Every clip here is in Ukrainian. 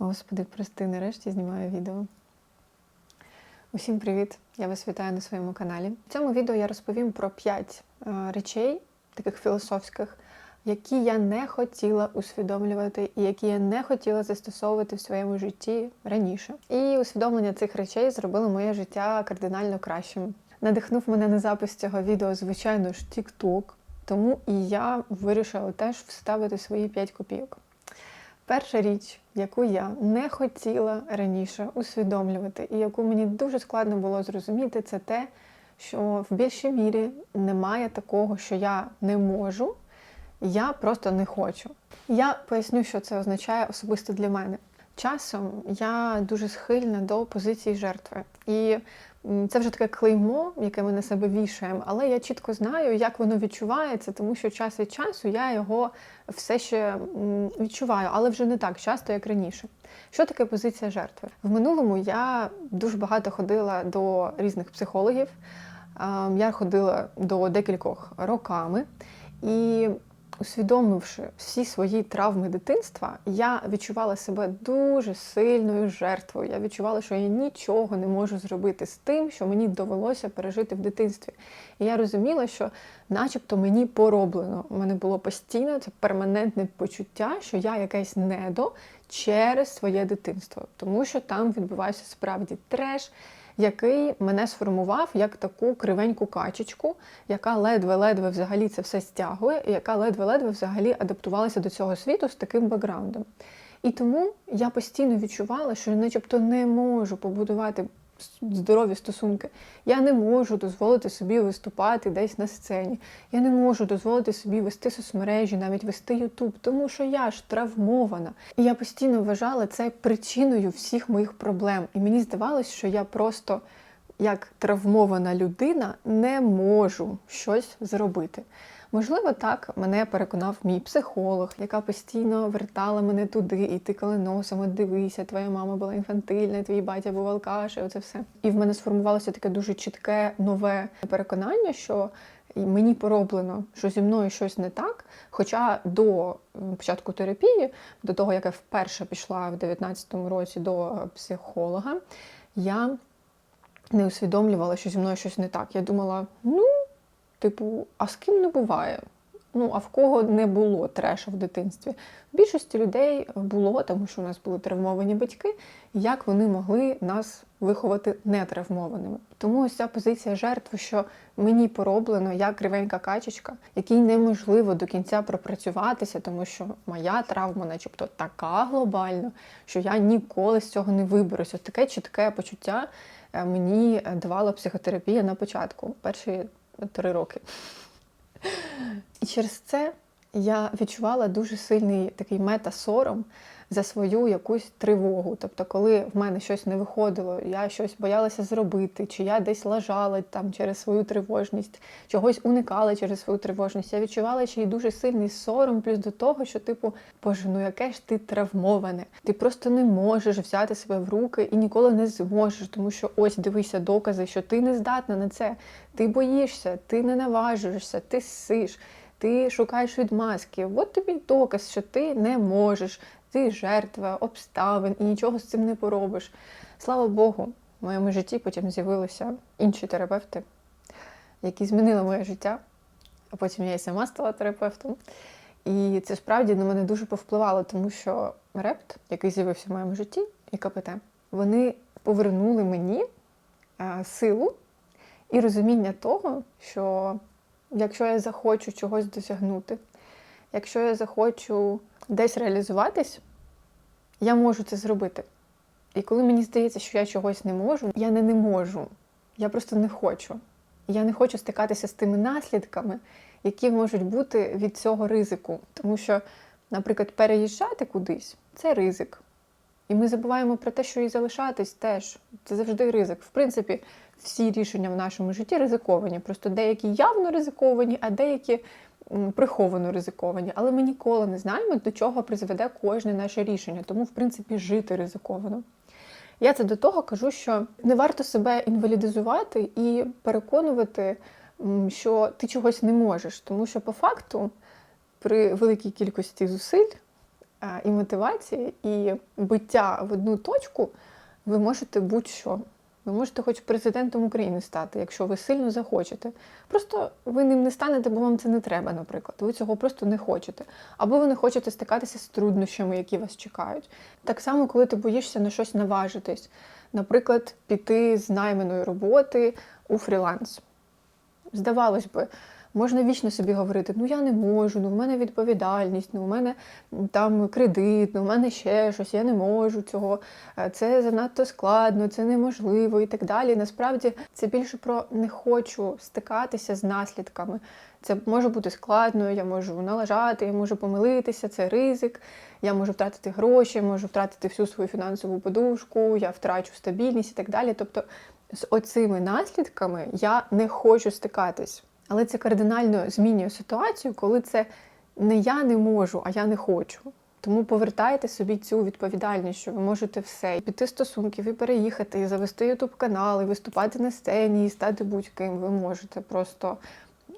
Господи, прости, нарешті знімаю відео. Усім привіт! Я вас вітаю на своєму каналі. В цьому відео я розповім про 5 речей, таких філософських, які я не хотіла усвідомлювати і які я не хотіла застосовувати в своєму житті раніше. І усвідомлення цих речей зробило моє життя кардинально кращим. Надихнув мене на запис цього відео, звичайно ж, TikTok, тому і я вирішила теж вставити свої 5 копійок. Перша річ, яку я не хотіла раніше усвідомлювати, і яку мені дуже складно було зрозуміти, це те, що в більшій мірі немає такого, що я не можу, я просто не хочу. Я поясню, що це означає особисто для мене. Часом я дуже схильна до позиції жертви. І це вже таке клеймо, яке ми на себе вішаємо, але я чітко знаю, як воно відчувається, тому що час від часу я його все ще відчуваю, але вже не так часто, як раніше. Що таке позиція жертви? В минулому я дуже багато ходила до різних психологів. Я ходила до декількох роками, і усвідомивши всі свої травми дитинства, я відчувала себе дуже сильною жертвою. Я відчувала, що я нічого не можу зробити з тим, що мені довелося пережити в дитинстві. І я розуміла, що, начебто, мені пороблено. У мене було постійно це перманентне почуття, що я якесь недо через своє дитинство, тому що там відбувається справді треш який мене сформував як таку кривеньку качечку, яка ледве-ледве взагалі це все стягує, і яка ледве-ледве взагалі адаптувалася до цього світу з таким бекграундом. І тому я постійно відчувала, що начебто не можу побудувати здорові стосунки. Я не можу дозволити собі виступати десь на сцені. Я не можу дозволити собі вести соцмережі, навіть вести Ютуб, тому що я ж травмована. І я постійно вважала це причиною всіх моїх проблем. І мені здавалось, що я просто як травмована людина не можу щось зробити. Можливо, так мене переконав мій психолог, яка постійно вертала мене туди і тикала носом, от дивися, твоя мама була інфантильна, твій батя був алкаш, і оце все. І в мене сформувалося таке дуже чітке нове переконання, що мені пороблено, що зі мною щось не так. Хоча до початку терапії, до того як я вперше пішла в 19-му році до психолога, я не усвідомлювала, що зі мною щось не так. Я думала, ну. Типу, а з ким не буває? Ну, а в кого не було треша в дитинстві? В більшості людей було, тому що у нас були травмовані батьки, як вони могли нас виховати нетравмованими. Тому ось ця позиція жертви, що мені пороблено, я кривенька качечка, якій неможливо до кінця пропрацюватися, тому що моя травма, начебто, така глобальна, що я ніколи з цього не виберуся. Таке чітке почуття е, мені давала психотерапія на початку. Перші три роки. І через це я відчувала дуже сильний такий мета-сором за свою якусь тривогу. Тобто, коли в мене щось не виходило, я щось боялася зробити, чи я десь лажала там через свою тривожність, чогось уникала через свою тривожність. Я відчувала ще й дуже сильний сором, плюс до того, що, типу, боже, ну яке ж ти травмоване. Ти просто не можеш взяти себе в руки і ніколи не зможеш, тому що ось дивися докази, що ти не здатна на це. Ти боїшся, ти не наважуєшся, ти сиш. Ти шукаєш відмазки, от тобі доказ, що ти не можеш, ти жертва обставин і нічого з цим не поробиш. Слава Богу, в моєму житті потім з'явилися інші терапевти, які змінили моє життя, а потім я і сама стала терапевтом. І це справді на мене дуже повпливало, тому що репт, який з'явився в моєму житті, і КПТ, вони повернули мені е, силу і розуміння того, що якщо я захочу чогось досягнути, якщо я захочу десь реалізуватись, я можу це зробити. І коли мені здається, що я чогось не можу, я не не можу. Я просто не хочу. Я не хочу стикатися з тими наслідками, які можуть бути від цього ризику. Тому що, наприклад, переїжджати кудись це ризик. І ми забуваємо про те, що і залишатись теж. Це завжди ризик. В принципі, всі рішення в нашому житті ризиковані. Просто деякі явно ризиковані, а деякі приховано ризиковані, але ми ніколи не знаємо, до чого призведе кожне наше рішення, тому, в принципі, жити ризиковано. Я це до того кажу, що не варто себе інвалідизувати і переконувати, що ти чогось не можеш, тому що по факту при великій кількості зусиль е, і мотивації, і биття в одну точку, ви можете будь-що. Ви можете хоч президентом України стати, якщо ви сильно захочете. Просто ви ним не станете, бо вам це не треба, наприклад. Ви цього просто не хочете. Або ви не хочете стикатися з труднощами, які вас чекають. Так само, коли ти боїшся на щось наважитись, наприклад, піти з найманої роботи у фріланс. Здавалось би, можна вічно собі говорити: ну я не можу, ну в мене відповідальність, ну в мене там кредит, ну в мене ще щось, я не можу цього, е, це занадто складно, це неможливо і так далі. Насправді це більше про не хочу стикатися з наслідками. Це може бути складно, я можу налажати, я можу помилитися, це ризик, я можу втратити гроші, можу втратити всю свою фінансову подушку, я втрачу стабільність і так далі. Тобто з оцими наслідками я не хочу стикатись. Але це кардинально змінює ситуацію, коли це не я не можу, а я не хочу. Тому повертайте собі цю відповідальність, що ви можете все піти стосунків, і переїхати, і завести ютуб канал, і виступати на сцені, і стати будь-ким. Ви можете просто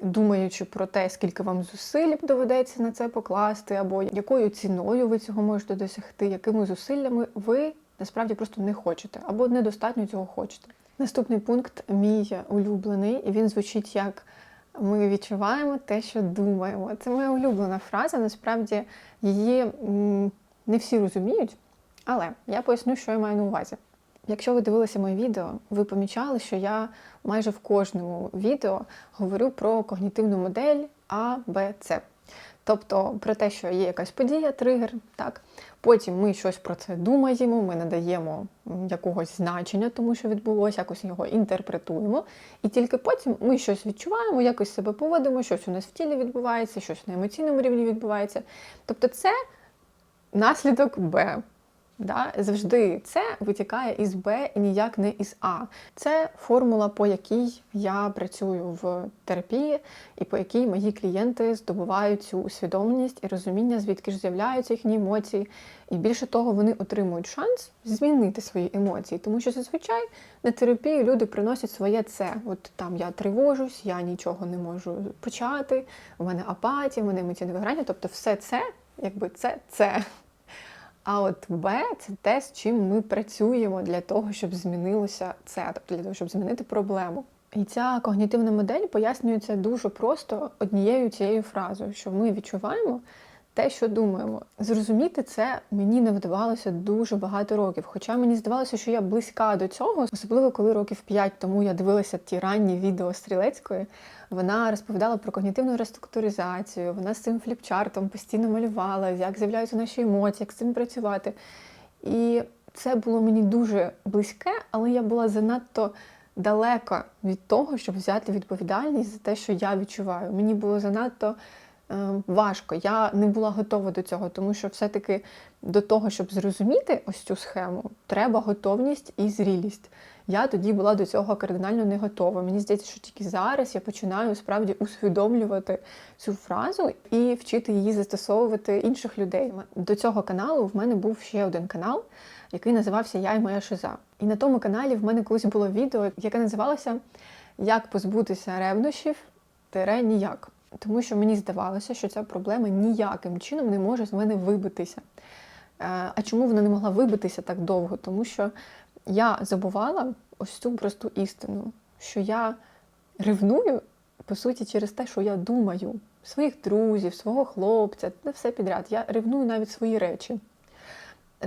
думаючи про те, скільки вам зусиль доведеться на це покласти, або якою ціною ви цього можете досягти, якими зусиллями ви насправді просто не хочете, або недостатньо цього хочете. Наступний пункт мій улюблений, і він звучить як ми відчуваємо те, що думаємо. Це моя улюблена фраза. Насправді її не всі розуміють, але я поясню, що я маю на увазі. Якщо ви дивилися моє відео, ви помічали, що я майже в кожному відео говорю про когнітивну модель А, Б, С. Тобто про те, що є якась подія, тригер, так. Потім ми щось про це думаємо, ми надаємо якогось значення, тому що відбулося, якось його інтерпретуємо. І тільки потім ми щось відчуваємо, якось себе поводимо, щось у нас в тілі відбувається, щось на емоційному рівні відбувається. Тобто це наслідок Б. Да? Завжди це витікає із Б і ніяк не із А. Це формула, по якій я працюю в терапії, і по якій мої клієнти здобувають цю усвідомленість і розуміння, звідки ж з'являються їхні емоції. І більше того, вони отримують шанс змінити свої емоції. Тому що зазвичай на терапії люди приносять своє це. От там я тривожусь, я нічого не можу почати, у мене апатія, у мене емоційне виграння. Тобто, все це, якби це це. А от Б це те, з чим ми працюємо для того, щоб змінилося це, тобто для того, щоб змінити проблему. І ця когнітивна модель пояснюється дуже просто однією цією фразою, що ми відчуваємо те, що думаємо. Зрозуміти це мені не вдавалося дуже багато років. Хоча мені здавалося, що я близька до цього, особливо коли років п'ять тому я дивилася ті ранні відео Стрілецької. Вона розповідала про когнітивну реструктуризацію, вона з цим фліпчартом постійно малювала, як з'являються наші емоції, як з цим працювати. І це було мені дуже близьке, але я була занадто далека від того, щоб взяти відповідальність за те, що я відчуваю. Мені було занадто важко. Я не була готова до цього, тому що все-таки до того, щоб зрозуміти ось цю схему, треба готовність і зрілість. Я тоді була до цього кардинально не готова. Мені здається, що тільки зараз я починаю справді усвідомлювати цю фразу і вчити її застосовувати інших людей. До цього каналу в мене був ще один канал, який називався Я і моя шиза. І на тому каналі в мене колись було відео, яке називалося Як позбутися ревнощів тире ніяк тому що мені здавалося, що ця проблема ніяким чином не може з мене вибитися. Е, а чому вона не могла вибитися так довго? Тому що я забувала ось цю просту істину, що я ревную, по суті, через те, що я думаю своїх друзів, свого хлопця, не все підряд. Я ревную навіть свої речі.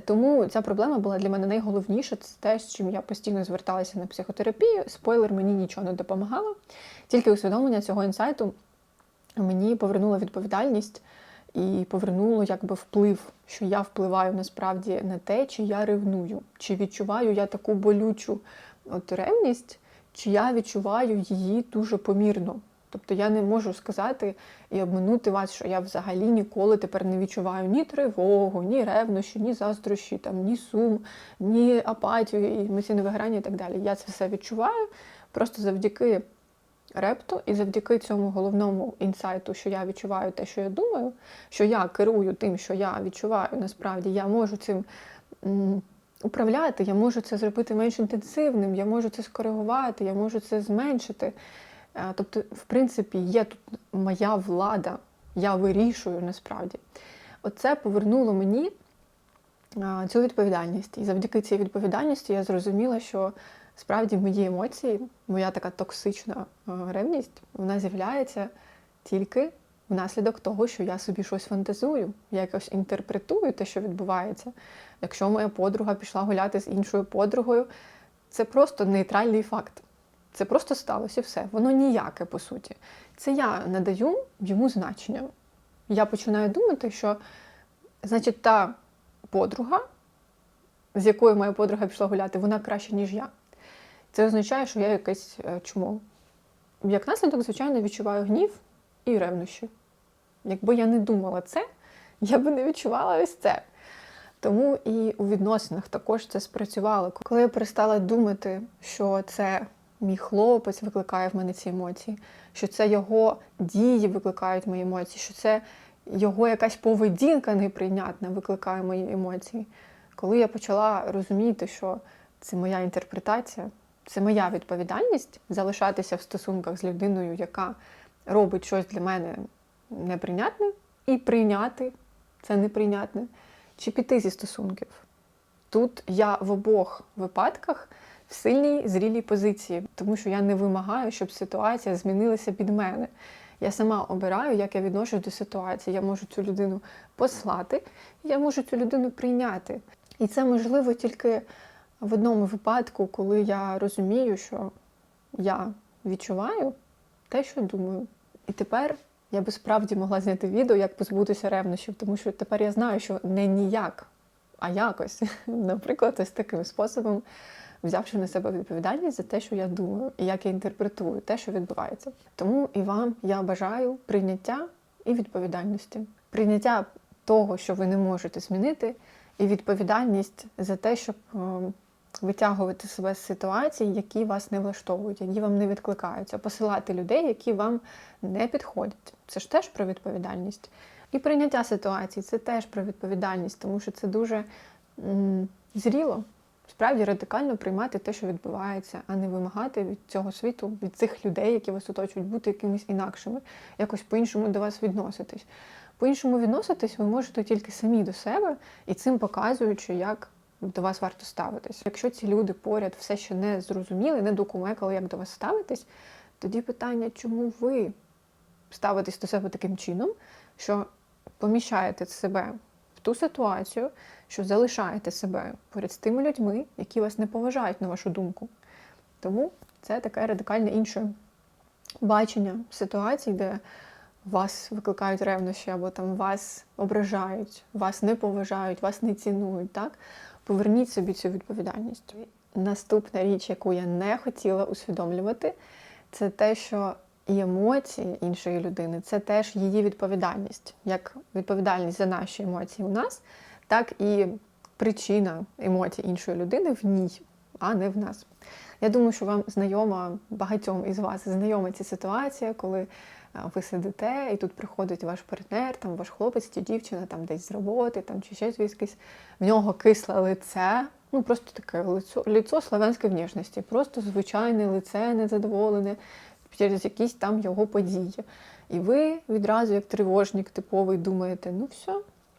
Тому ця проблема була для мене найголовніша. Це те, з чим я постійно зверталася на психотерапію. Спойлер, мені нічого не допомагало. Тільки усвідомлення цього інсайту мені повернуло відповідальність і повернуло якби вплив, що я впливаю насправді на те, чи я ревную, чи відчуваю я таку болючу от ревність, чи я відчуваю її дуже помірно. Тобто я не можу сказати і обминути вас, що я взагалі ніколи тепер не відчуваю ні тривогу, ні ревнощі, ні заздрощі, там, ні сум, ні апатію, і емоційне виграння і так далі. Я це все відчуваю просто завдяки репту, і завдяки цьому головному інсайту, що я відчуваю те, що я думаю, що я керую тим, що я відчуваю, насправді я можу цим управляти, я можу це зробити менш інтенсивним, я можу це скоригувати, я можу це зменшити. Е, тобто, в принципі, є тут моя влада, я вирішую насправді. оце повернуло мені цю відповідальність. І завдяки цій відповідальності я зрозуміла, що справді мої емоції, моя така токсична ревність, вона з'являється тільки внаслідок того, що я собі щось фантазую, я якось інтерпретую те, що відбувається. Якщо моя подруга пішла гуляти з іншою подругою, це просто нейтральний факт. Це просто сталося все. Воно ніяке, по суті. Це я надаю йому значення. Я починаю думати, що, значить, та подруга, з якою моя подруга пішла гуляти, вона краще, ніж я. Це означає, що я якесь е, чмо. Як наслідок, звичайно, відчуваю гнів і ревнощі. Якби я не думала це, я би не відчувала ось це. Тому і у відносинах також це спрацювало. Коли я перестала думати, що це мій хлопець викликає в мене ці емоції, що це його дії викликають мої емоції, що це його якась поведінка неприйнятна викликає мої емоції. Коли я почала розуміти, що це моя інтерпретація, це моя відповідальність залишатися в стосунках з людиною, яка робить щось для мене неприйнятне, і прийняти це неприйнятне, чи піти зі стосунків. Тут я в обох випадках в сильній зрілій позиції, тому що я не вимагаю, щоб ситуація змінилася під мене. Я сама обираю, як я відношусь до ситуації. Я можу цю людину послати, я можу цю людину прийняти. І це можливо тільки в одному випадку, коли я розумію, що я відчуваю те, що думаю. І тепер я би справді могла зняти відео, як позбутися ревнощів, тому що тепер я знаю, що не ніяк, а якось. Наприклад, ось таким способом, взявши на себе відповідальність за те, що я думаю, і як я інтерпретую те, що відбувається. Тому і вам я бажаю прийняття і відповідальності. Прийняття того, що ви не можете змінити, і відповідальність за те, щоб ем, витягувати себе з ситуацій, які вас не влаштовують, які вам не відкликаються, посилати людей, які вам не підходять. Це ж теж про відповідальність. І прийняття ситуації це теж про відповідальність, тому що це дуже м, зріло, справді радикально приймати те, що відбувається, а не вимагати від цього світу, від цих людей, які вас оточують, бути якимись інакшими, якось по-іншому до вас відноситись. По-іншому відноситись ви можете тільки самі до себе і цим показуючи, як до вас варто ставитись. Якщо ці люди поряд все ще не зрозуміли, не докумекали, як до вас ставитись, тоді питання, чому ви ставитесь до себе таким чином, що поміщаєте себе в ту ситуацію, що залишаєте себе поряд з тими людьми, які вас не поважають на вашу думку. Тому це таке радикально інше бачення ситуацій, де вас викликають ревнощі, або там вас ображають, вас не поважають, вас не цінують. Так? Поверніть собі цю відповідальність. Наступна річ, яку я не хотіла усвідомлювати, це те, що і емоції іншої людини це теж її відповідальність, як відповідальність за наші емоції у нас, так і причина емоцій іншої людини в ній, а не в нас. Я думаю, що вам знайома багатьом із вас знайома ця ситуація, коли ви сидите, і тут приходить ваш партнер, там ваш хлопець чи дівчина, там десь з роботи, там чи ще звідкись, в нього кисле лице, ну просто таке лицо, лицо славянської внешності, просто звичайне лице незадоволене через якісь там його події. І ви відразу, як тривожник типовий, думаєте, ну все,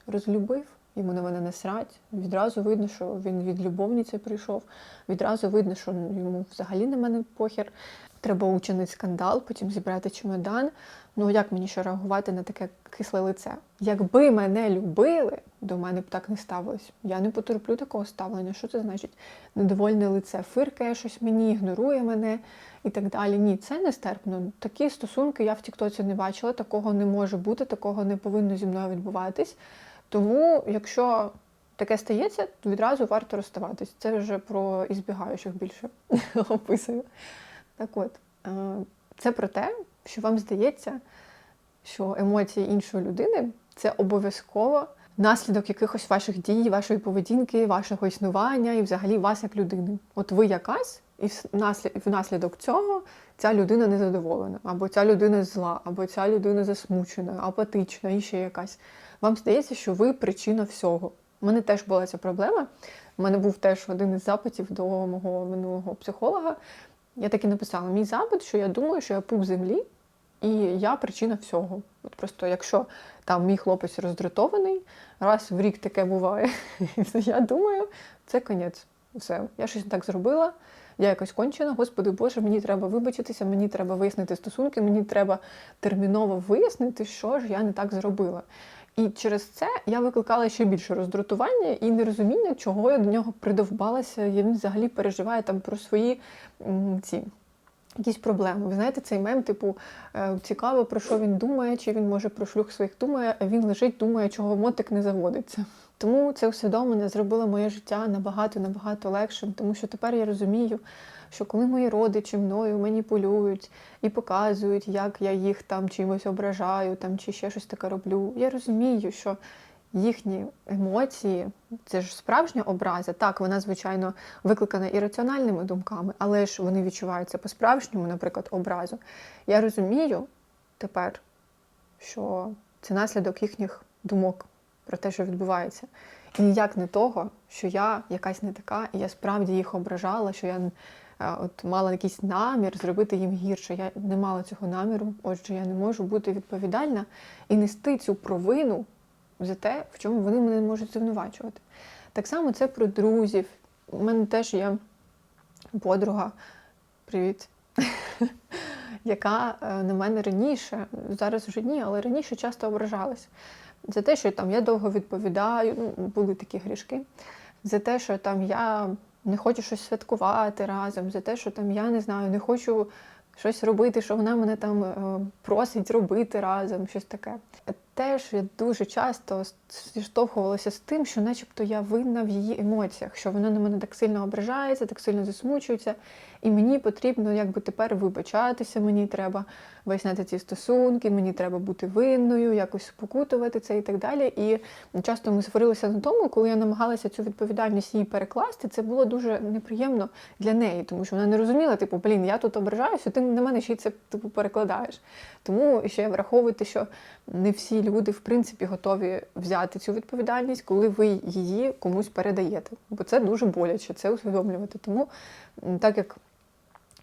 розлюбив, йому на мене насрать. Відразу видно, що він від любовниці прийшов, відразу видно, що йому взагалі на мене похер. Треба учинити скандал, потім зібрати чемодан. Ну як мені ще реагувати на таке кисле лице? Якби мене любили, до мене б так не ставилось. Я не потерплю такого ставлення. Що це значить? Недовольне лице фиркає щось мені, ігнорує мене і так далі. Ні, це нестерпно. Такі стосунки я в Тіктоці не бачила, такого не може бути, такого не повинно зі мною відбуватись. Тому, якщо таке стається, то відразу варто розставатись. Це вже про ізбігаючих більше описую. Так от, е, це про те, що вам здається, що емоції іншої людини це обов'язково наслідок якихось ваших дій, вашої поведінки, вашого існування і взагалі вас як людини. От ви якась, і внаслідок цього ця людина незадоволена, або ця людина зла, або ця людина засмучена, апатична, і ще якась. Вам здається, що ви причина всього. У мене теж була ця проблема. У мене був теж один із запитів до мого минулого психолога. Я так і написала: мій запит, що я думаю, що я пуп землі, і я причина всього. От просто якщо там мій хлопець роздратований, раз в рік таке буває, я думаю, це конець. Все, я щось не так зробила. Я якось кончена, господи Боже, мені треба вибачитися, мені треба вияснити стосунки, мені треба терміново вияснити, що ж я не так зробила. І через це я викликала ще більше роздратування і нерозуміння, чого я до нього придовбалася. І він взагалі переживає там про свої ці. Якісь проблеми. Ви знаєте, цей мем, типу, е, цікаво, про що він думає, чи він може про шлюх своїх думає, а він лежить, думає, чого мотик не заводиться. Тому це усвідомлення зробило моє життя набагато набагато легшим, тому що тепер я розумію, що коли мої родичі мною маніпулюють і показують, як я їх там чимось ображаю, там чи ще щось таке роблю, я розумію, що їхні емоції це ж справжня образа. Так, вона, звичайно, викликана ірраціональними думками, але ж вони відчуваються по-справжньому, наприклад, образу. Я розумію тепер, що це наслідок їхніх думок про те, що відбувається. І ніяк не того, що я якась не така, і я справді їх ображала, що я от мала якийсь намір зробити їм гірше. Я не мала цього наміру, отже, я не можу бути відповідальна і нести цю провину за те, в чому вони мене можуть звинувачувати. Так само це про друзів. У мене теж є подруга, привіт, яка е, на мене раніше, зараз вже ні, але раніше часто ображалась. За те, що там я довго відповідаю, ну, були такі грішки, за те, що там я не хочу щось святкувати разом, за те, що там я не знаю, не хочу щось робити, що вона мене там е, просить робити разом, щось таке. Теж я дуже часто зіштовхувалася з тим, що начебто я винна в її емоціях, що вона на мене так сильно ображається, так сильно засмучується, і мені потрібно якби тепер вибачатися, мені треба виясняти ці стосунки, мені треба бути винною, якось спокутувати це і так далі. І часто ми сварилися на тому, коли я намагалася цю відповідальність їй перекласти, це було дуже неприємно для неї, тому що вона не розуміла, типу, блін, я тут ображаюся, ти на мене ще й це типу перекладаєш. Тому ще враховуйте, що не всі люди в принципі готові взяти цю відповідальність, коли ви її комусь передаєте. Бо це дуже боляче, це усвідомлювати. Тому так як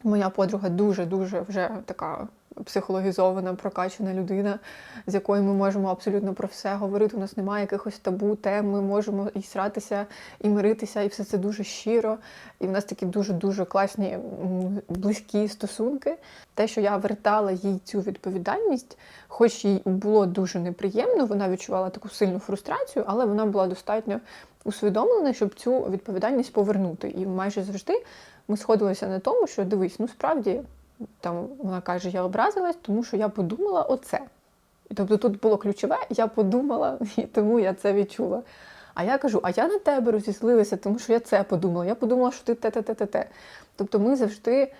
моя подруга дуже-дуже вже така психологізована, прокачана людина, з якою ми можемо абсолютно про все говорити. У нас немає якихось табу тем, ми можемо і сратися, і миритися, і все це дуже щиро. І в нас такі дуже-дуже класні близькі стосунки. Те, що я вертала їй цю відповідальність, хоч їй було дуже неприємно, вона відчувала таку сильну фрустрацію, але вона була достатньо усвідомлена, щоб цю відповідальність повернути. І майже завжди ми сходилися на тому, що дивись, ну справді там вона каже, я образилась, тому що я подумала оце. Тобто тут було ключове, я подумала, і тому я це відчула. А я кажу, а я на тебе розізлилася, тому що я це подумала. Я подумала, що ти те-те-те-те-те. Тобто ми завжди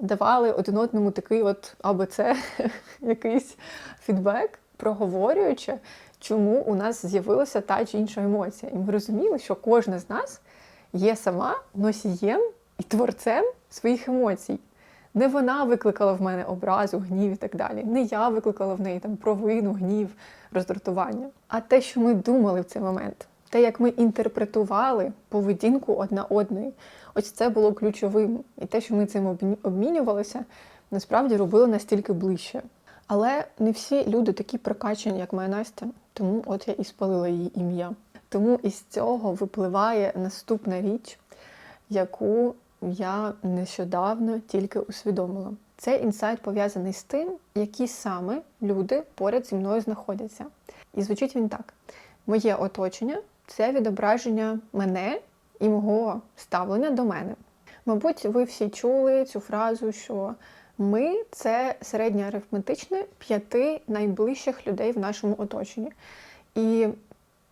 давали один одному такий от або це якийсь фідбек, проговорюючи, чому у нас з'явилася та чи інша емоція. І ми розуміли, що кожна з нас є сама носієм і творцем своїх емоцій. Не вона викликала в мене образу, гнів і так далі. Не я викликала в неї там провину, гнів, роздратування. А те, що ми думали в цей момент, те, як ми інтерпретували поведінку одна одної, ось це було ключовим. І те, що ми цим обмінювалися, насправді робило настільки ближче. Але не всі люди такі прокачені, як моя Настя, тому от я і спалила її ім'я. Тому із цього випливає наступна річ, яку я нещодавно тільки усвідомила. Цей інсайт пов'язаний з тим, які саме люди поряд зі мною знаходяться. І звучить він так: моє оточення це відображення мене і мого ставлення до мене. Мабуть, ви всі чули цю фразу, що ми це середнє арифметичне п'яти найближчих людей в нашому оточенні. І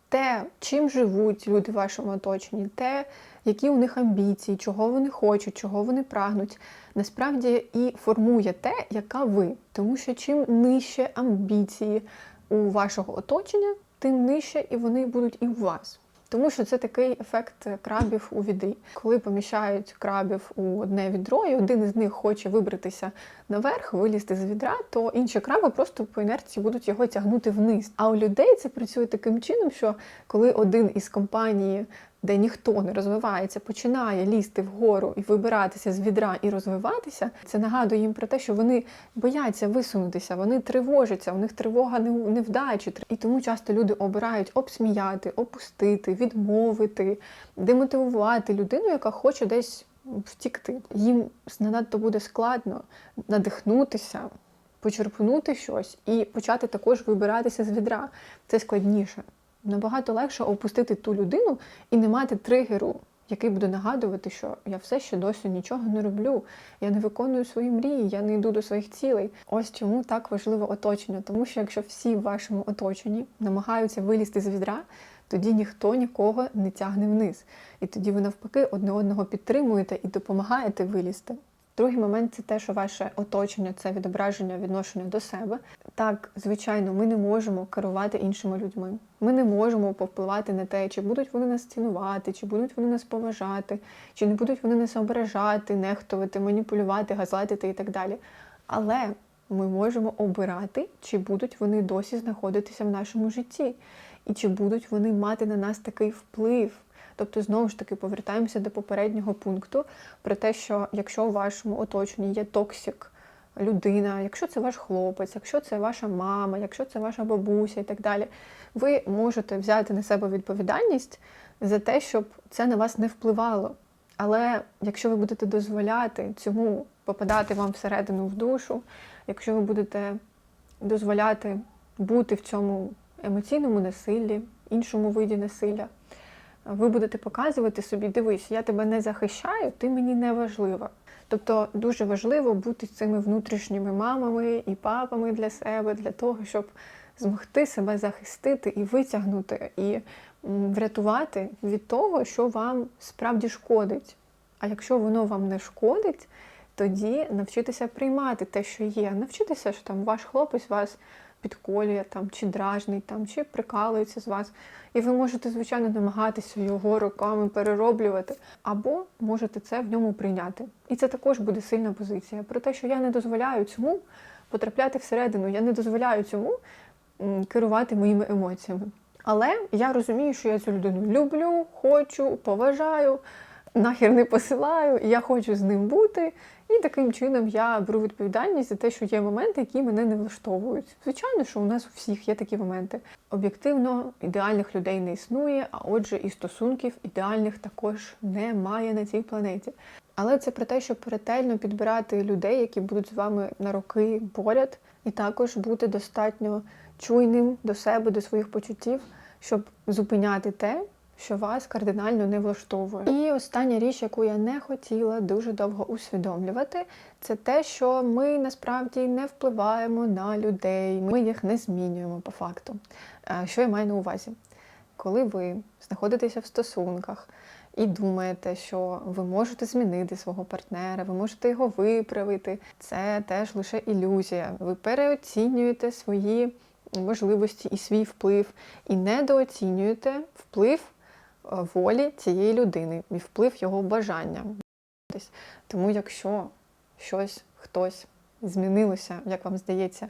те, чим живуть люди в вашому оточенні, те, які у них амбіції, чого вони хочуть, чого вони прагнуть, насправді і формує те, яка ви. Тому що чим нижче амбіції у вашого оточення, тим нижче і вони будуть і у вас. Тому що це такий ефект крабів у відрі. Коли поміщають крабів у одне відро, і один із них хоче вибратися наверх, вилізти з відра, то інші краби просто по інерції будуть його тягнути вниз. А у людей це працює таким чином, що коли один із компанії де ніхто не розвивається, починає лізти вгору і вибиратися з відра і розвиватися, це нагадує їм про те, що вони бояться висунутися, вони тривожаться, у них тривога невдачі. І тому часто люди обирають обсміяти, опустити, відмовити, демотивувати людину, яка хоче десь втікти. Їм надто буде складно надихнутися, почерпнути щось і почати також вибиратися з відра. Це складніше. Набагато легше опустити ту людину і не мати тригеру, який буде нагадувати, що я все ще досі нічого не роблю, я не виконую свої мрії, я не йду до своїх цілей. Ось чому так важливо оточення. Тому що якщо всі в вашому оточенні намагаються вилізти з відра, тоді ніхто нікого не тягне вниз. І тоді ви навпаки одне одного підтримуєте і допомагаєте вилізти. Другий момент це те, що ваше оточення це відображення відношення до себе. Так, звичайно, ми не можемо керувати іншими людьми. Ми не можемо повпливати на те, чи будуть вони нас цінувати, чи будуть вони нас поважати, чи не будуть вони нас ображати, нехтувати, маніпулювати, газлатити і так далі. Але ми можемо обирати, чи будуть вони досі знаходитися в нашому житті, і чи будуть вони мати на нас такий вплив. Тобто, знову ж таки, повертаємося до попереднього пункту про те, що якщо у вашому оточенні є токсик, людина, якщо це ваш хлопець, якщо це ваша мама, якщо це ваша бабуся і так далі, ви можете взяти на себе відповідальність за те, щоб це на вас не впливало. Але якщо ви будете дозволяти цьому попадати вам всередину в душу, якщо ви будете дозволяти бути в цьому емоційному насиллі, іншому виді насилля, ви будете показувати собі, дивись, я тебе не захищаю, ти мені не важлива. Тобто дуже важливо бути цими внутрішніми мамами і папами для себе, для того, щоб змогти себе захистити і витягнути, і врятувати від того, що вам справді шкодить. А якщо воно вам не шкодить, тоді навчитися приймати те, що є. Навчитися, що там ваш хлопець вас підколює там, чи дражнить, там, чи прикалується з вас. І ви можете, звичайно, намагатися його роками перероблювати, або можете це в ньому прийняти. І це також буде сильна позиція. Про те, що я не дозволяю цьому потрапляти всередину, я не дозволяю цьому керувати моїми емоціями. Але я розумію, що я цю людину люблю, хочу, поважаю, нахер не посилаю, я хочу з ним бути. І таким чином я беру відповідальність за те, що є моменти, які мене не влаштовують. Звичайно, що у нас у всіх є такі моменти. Об'єктивно, ідеальних людей не існує, а отже, і стосунків ідеальних також немає на цій планеті. Але це про те, щоб ретельно підбирати людей, які будуть з вами на роки поряд, і також бути достатньо чуйним до себе, до своїх почуттів, щоб зупиняти те, що вас кардинально не влаштовує. І остання річ, яку я не хотіла дуже довго усвідомлювати, це те, що ми насправді не впливаємо на людей, ми їх не змінюємо по факту. Е, Що я маю на увазі? Коли ви знаходитеся в стосунках і думаєте, що ви можете змінити свого партнера, ви можете його виправити, це теж лише ілюзія. Ви переоцінюєте свої можливості і свій вплив, і недооцінюєте вплив волі цієї людини і вплив його бажання. Тому якщо щось, хтось змінилося, як вам здається,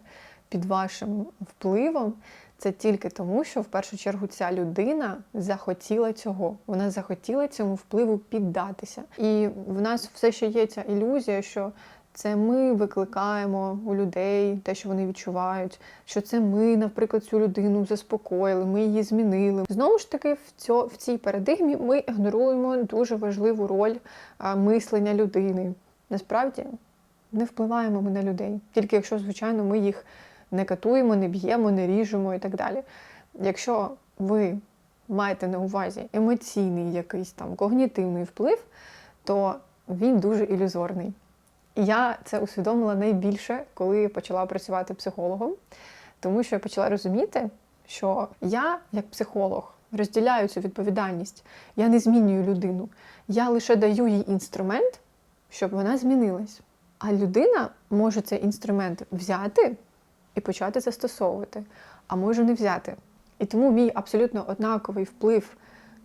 під вашим впливом, це тільки тому, що в першу чергу ця людина захотіла цього. Вона захотіла цьому впливу піддатися. І в нас все ще є ця ілюзія, що це ми викликаємо у людей те, що вони відчувають, що це ми, наприклад, цю людину заспокоїли, ми її змінили. Знову ж таки, в цьо, в цій парадигмі ми ігноруємо дуже важливу роль а, мислення людини. Насправді не впливаємо ми на людей, тільки якщо, звичайно, ми їх не катуємо, не б'ємо, не ріжемо і так далі. Якщо ви маєте на увазі емоційний якийсь там когнітивний вплив, то він дуже ілюзорний. Я це усвідомила найбільше, коли почала працювати психологом, тому що я почала розуміти, що я, як психолог, розділяю цю відповідальність. Я не змінюю людину. Я лише даю їй інструмент, щоб вона змінилась. А людина може цей інструмент взяти і почати застосовувати, а може не взяти. І тому мій абсолютно однаковий вплив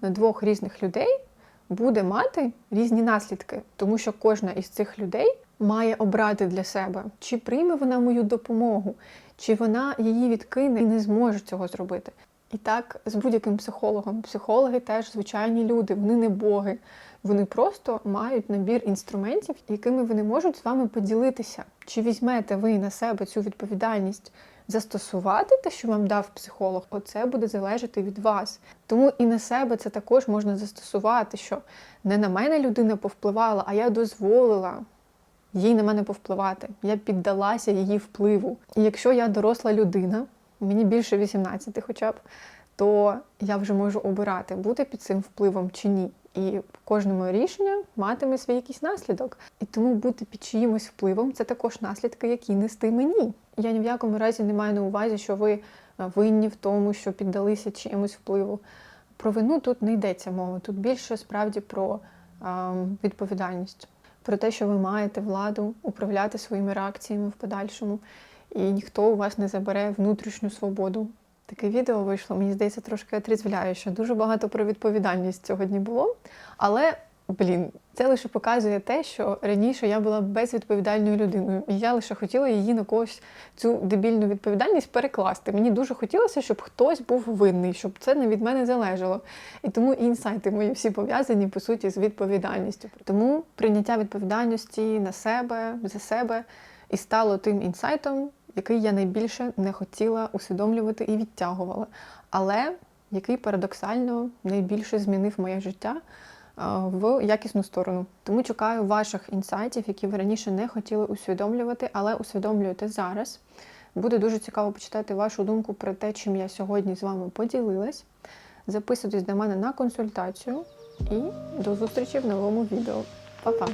на двох різних людей буде мати різні наслідки, тому що кожна із цих людей має обрати для себе, чи прийме вона мою допомогу, чи вона її відкине і не зможе цього зробити. І так з будь-яким психологом. Психологи теж звичайні люди, вони не боги. Вони просто мають набір інструментів, якими вони можуть з вами поділитися. Чи візьмете ви на себе цю відповідальність застосувати те, що вам дав психолог? Оце буде залежати від вас. Тому і на себе це також можна застосувати, що не на мене людина повпливала, а я дозволила їй на мене повпливати. Я піддалася її впливу. І якщо я доросла людина, мені більше 18 хоча б, то я вже можу обирати, бути під цим впливом чи ні. І кожне моє рішення матиме свій якийсь наслідок. І тому бути під чиїмось впливом це також наслідки, які нести мені. Я ні в якому разі не маю на увазі, що ви е, винні в тому, що піддалися чимось впливу. Про вину тут не йдеться мова. Тут більше справді про а, відповідальність, про те, що ви маєте владу управляти своїми реакціями в подальшому, і ніхто у вас не забере внутрішню свободу. Таке відео вийшло, мені здається, трошки отрізвляюче. Дуже багато про відповідальність сьогодні було. Але, блін, це лише показує те, що раніше я була безвідповідальною людиною. І я лише хотіла її на когось цю дебільну відповідальність перекласти. Мені дуже хотілося, щоб хтось був винний, щоб це не від мене залежало. І тому інсайти мої всі пов'язані по суті з відповідальністю. Тому прийняття відповідальності на себе, за себе і стало тим інсайтом, який я найбільше не хотіла усвідомлювати і відтягувала, але який парадоксально найбільше змінив моє життя в якісну сторону. Тому чекаю ваших інсайтів, які ви раніше не хотіли усвідомлювати, але усвідомлюєте зараз. Буде дуже цікаво почитати вашу думку про те, чим я сьогодні з вами поділилась. Записуйтесь до мене на консультацію і до зустрічі в новому відео. Па-па!